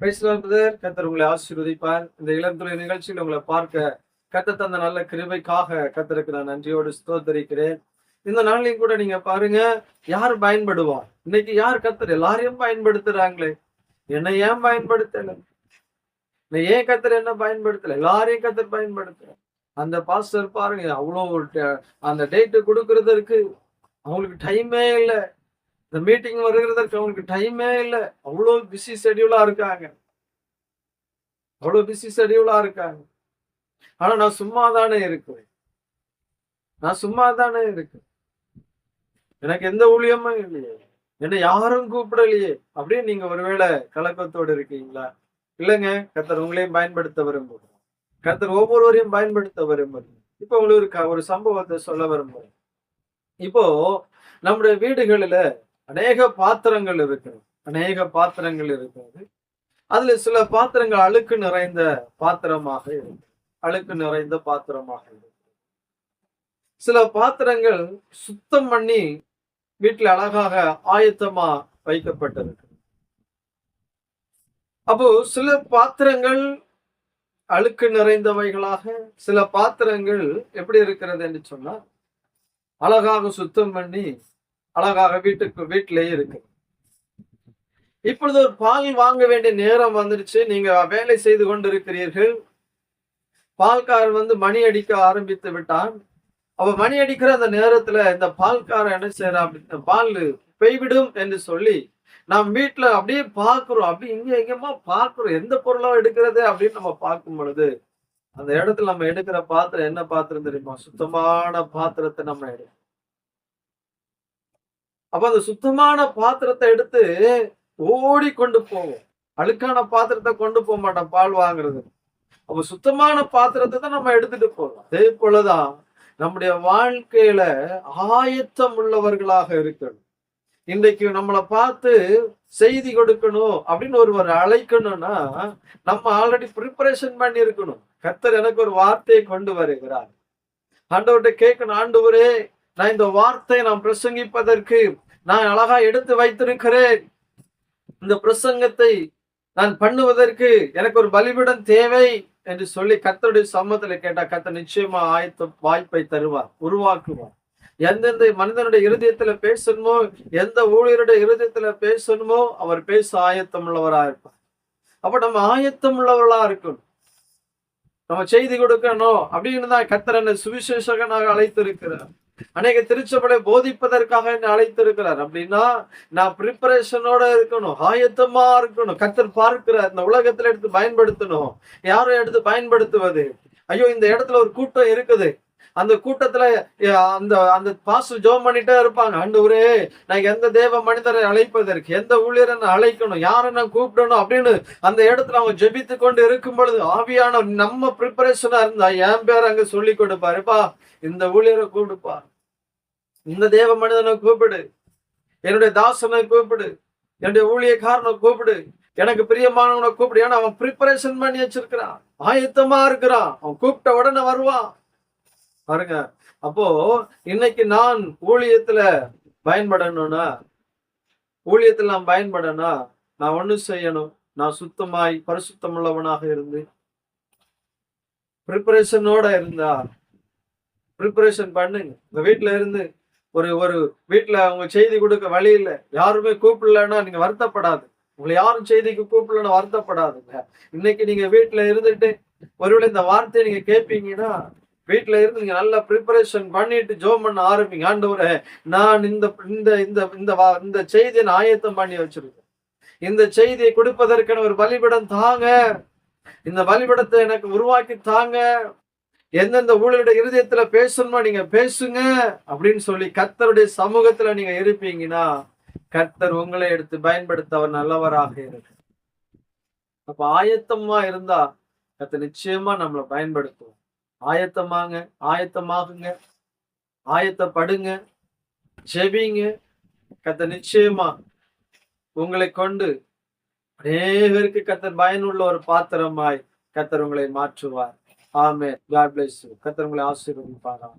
Brother கத்தர் உங்களை ஆசீர்வதிப்பார். இந்த இளந்துறை நிகழ்ச்சியில் உங்களை பார்க்க கத்த தந்த நல்ல கிருபைக்காக கத்தருக்கு நான் நன்றியோடு ஸ்தோத்தரிக்கிறேன். இந்த நாளையும் கூட நீங்க பாருங்க யார் பயன்படுவா இன்னைக்கு யார் கத்தர் எல்லாரையும் பயன்படுத்துறாங்களே? என்னை ஏன் பயன்படுத்தல? நான் ஏன் கத்தர் என்ன பயன்படுத்தல? எல்லாரையும் கத்தர் பயன்படுத்துற அந்த பாஸ்டர் பாருங்க அவ்வளோ ஒரு அந்த டேட்டு கொடுக்கறதற்கு அவங்களுக்கு டைமே இல்லை. இந்த மீட்டிங் வருகிறதற்கு அவனுக்கு டைமே இல்லை. அவ்வளோ பிஸி ஷெடியூலா இருக்காங்க. அவ்வளோ பிஸி ஷெடியூலா இருக்காங்க. ஆனா நான் சும்மா தானே இருக்கிறேன். நான் சும்மா தானே இருக்கேன் எனக்கு எந்த ஊழியமும் இல்லையே. என்னை யாரும் கூப்பிடலையே. அப்படின்னு நீங்க ஒருவேளை கலக்கத்தோடு இருக்கீங்களா? இல்லைங்க. கத்தர் உங்களையும் பயன்படுத்த விரும்புகிறோம் கத்தர் ஒவ்வொருவரையும் பயன்படுத்த விரும்புகிறோம் இப்போ உங்களுக்கு ஒரு ஒரு சம்பவத்தை சொல்ல விரும்புகிறேன். இப்போ நம்முடைய வீடுகளில அநேக பாத்திரங்கள் இருக்கிறது. அநேக பாத்திரங்கள் இருக்கிறது. அதுல சில பாத்திரங்கள் அழுக்கு நிறைந்த பாத்திரமாக இருக்கு. அழுக்கு நிறைந்த பாத்திரமாக இருக்கு. சில பாத்திரங்கள் சுத்தம் பண்ணி வீட்டுல அழகாக ஆயத்தமா வைக்கப்பட்டிருக்கு. அப்போ சில பாத்திரங்கள் அழுக்கு நிறைந்தவைகளாக சில பாத்திரங்கள் எப்படி இருக்கிறது என்று சொன்னா அழகாக சுத்தம் பண்ணி அழகாக வீட்டுக்கு வீட்டிலேயே இருக்கு. இப்பொழுது ஒரு பால் வாங்க வேண்டிய நேரம் வந்துடுச்சு நீங்க வேலை செய்து கொண்டிருக்கிறீர்கள். பால்காரன் வந்து மணி அடிக்க ஆரம்பித்து விட்டான். அவ மணி அடிக்கிற அந்த நேரத்துல இந்த பால்காரன் என்ன செய்யறான் அப்படி பால் பெய்விடும் என்று சொல்லி நாம் வீட்டுல அப்படியே பாக்குறோம் அப்படி இங்க எங்கேயுமா பாக்குறோம் எந்த பொருளா எடுக்கிறது? அப்படின்னு நம்ம பார்க்கும் பொழுது அந்த இடத்துல நம்ம எடுக்கிற பாத்திரம் என்ன பாத்திரம் தெரியுமா? சுத்தமான பாத்திரத்தை நம்ம எடுக்கணும் அப்ப அந்த சுத்தமான பாத்திரத்தை எடுத்து ஓடி கொண்டு போவோம். அழுக்கான பாத்திரத்தை கொண்டு போக மாட்டோம் பால் வாங்குறது. அப்ப சுத்தமான பாத்திரத்தை தான் நம்ம எடுத்துட்டு போறோம். அதே போலதான் நம்முடைய வாழ்க்கையில ஆயத்தம் உள்ளவர்களாக இருக்கணும். இன்றைக்கு நம்மளை பார்த்து செய்தி கொடுக்கணும் அப்படின்னு ஒருவர் அழைக்கணும்னா நம்ம ஆல்ரெடி ப்ரிப்பரேஷன் பண்ணி இருக்கணும் கத்தர் எனக்கு ஒரு வார்த்தையை கொண்டு வருகிறார். ஆண்டவர்கிட்ட கேட்கணும் ஆண்டவரே நான் இந்த வார்த்தையை நான் பிரசங்கிப்பதற்கு நான் அழகா எடுத்து வைத்திருக்கிறேன். இந்த பிரசங்கத்தை நான் பண்ணுவதற்கு எனக்கு ஒரு பலிபிடம் தேவை என்று சொல்லி கத்தருடைய சம்மத்துல கேட்டா கத்த நிச்சயமா ஆயத்த வாய்ப்பை தருவார் உருவாக்குவார். எந்தெந்த மனிதனுடைய இருதயத்துல பேசணுமோ எந்த ஊழியருடைய இருதயத்துல பேசணுமோ அவர் பேச ஆயத்தம் உள்ளவரா இருப்பார். அப்ப நம்ம ஆயத்தம் உள்ளவர்களா இருக்கணும். நம்ம செய்தி கொடுக்கணும் அப்படின்னு தான் கத்தர் என்ன சுவிசேஷகனாக அழைத்திருக்கிறார். அநேக திருச்சபலை போதிப்பதற்காக என்னை அழைத்திருக்கிறார். அப்படின்னா நான் ப்ரிப்பரேஷனோட இருக்கணும் ஆயத்தமா இருக்கணும். கர்த்தர் பார்க்கிறார் இந்த உலகத்துல எடுத்து பயன்படுத்தணும். யாரும் எடுத்து பயன்படுத்துவது? ஐயோ இந்த இடத்துல ஒரு கூட்டம் இருக்குது. அந்த கூட்டத்துல அந்த அந்த பாச ஜோம் பண்ணிட்டே இருப்பாங்க. ஆண்டவரே நான் எந்த தேவ மனிதரை அழைப்பதற்கு எந்த ஊழியரை நான் அழைக்கணும் யாரை நான் கூப்பிடணும் அப்படின்னு அந்த இடத்துல அவங்க ஜெபித்து கொண்டு இருக்கும் பொழுது ஆவியான நம்ம ப்ரிப்பரேஷனா இருந்தா என் பேர் அங்க சொல்லி கொடுப்பாருப்பா இந்த ஊழியரை கூப்பிடுப்பா இந்த தேவ மனிதனை கூப்பிடு. என்னுடைய தாசனை கூப்பிடு. என்னுடைய ஊழியக்காரனை கூப்பிடு. எனக்கு பிரியமானவனை கூப்பிடு. ஏன்னா அவன் ப்ரிப்பரேஷன் பண்ணி வச்சிருக்கிறான். ஆயத்தமா இருக்கிறான். அவன் கூப்பிட்ட உடனே வருவான். பாருங்க. அப்போ இன்னைக்கு நான் ஊழியத்துல பயன்படணும்னா ஊழியத்துல நான் பயன்படனா நான் ஒண்ணு செய்யணும். நான் சுத்தமாய் பரிசுத்தம் உள்ளவனாக இருந்து ப்ரிப்பரேஷனோட இருந்தா ப்ரிப்பரேஷன் பண்ணுங்க. உங்க வீட்டுல இருந்து ஒரு ஒரு வீட்டுல அவங்க செய்தி கொடுக்க வழி இல்லை. யாருமே கூப்பிடலன்னா நீங்க வருத்தப்படாது. உங்களை யாரும் செய்திக்கு கூப்பிடலன்னு வருத்தப்படாதுங்க. இன்னைக்கு நீங்க வீட்டுல இருந்துட்டு ஒருவேளை இந்த வார்த்தையை நீங்க கேட்பீங்கன்னா வீட்டில் இருந்து நீங்கள் நல்லா ப்ரிப்பரேஷன் பண்ணிட்டு ஜோம் பண்ண ஆரம்பிங்க. ஆண்டவரை நான் இந்த இந்த இந்த இந்த வா- இந்த செய்தியை நான் ஆயத்தம் பண்ணி வச்சிருக்கேன். இந்த செய்தியை கொடுப்பதற்கான ஒரு பலிபடம் தாங்க. இந்த பலிபடத்தை எனக்கு உருவாக்கி தாங்க. எந்தெந்த ஊழலுடைய இருதயத்துல பேசணுமா நீங்க பேசுங்க அப்படின்னு சொல்லி கர்த்தருடைய சமூகத்துல நீங்க இருப்பீங்கன்னா கர்த்தர் உங்களை எடுத்து பயன்படுத்த அவர் நல்லவராக இருக்கு. அப்ப ஆயத்தமா இருந்தா கர்த்தர் நிச்சயமா நம்மளை பயன்படுத்துவோம் ஆயத்தமாங்க ஆயத்தமாகுங்க ஆயத்தப்படுங்க ஜெபிங்க. கத்த நிச்சயமா உங்களை கொண்டு அநேகருக்கு கத்தர் பயனுள்ள ஒரு பாத்திரமாய் கத்தர் உங்களை மாற்றுவார். ஆமே காட் பிளேஸ் கத்தர் உங்களை ஆசீர்வதிப்பாராம்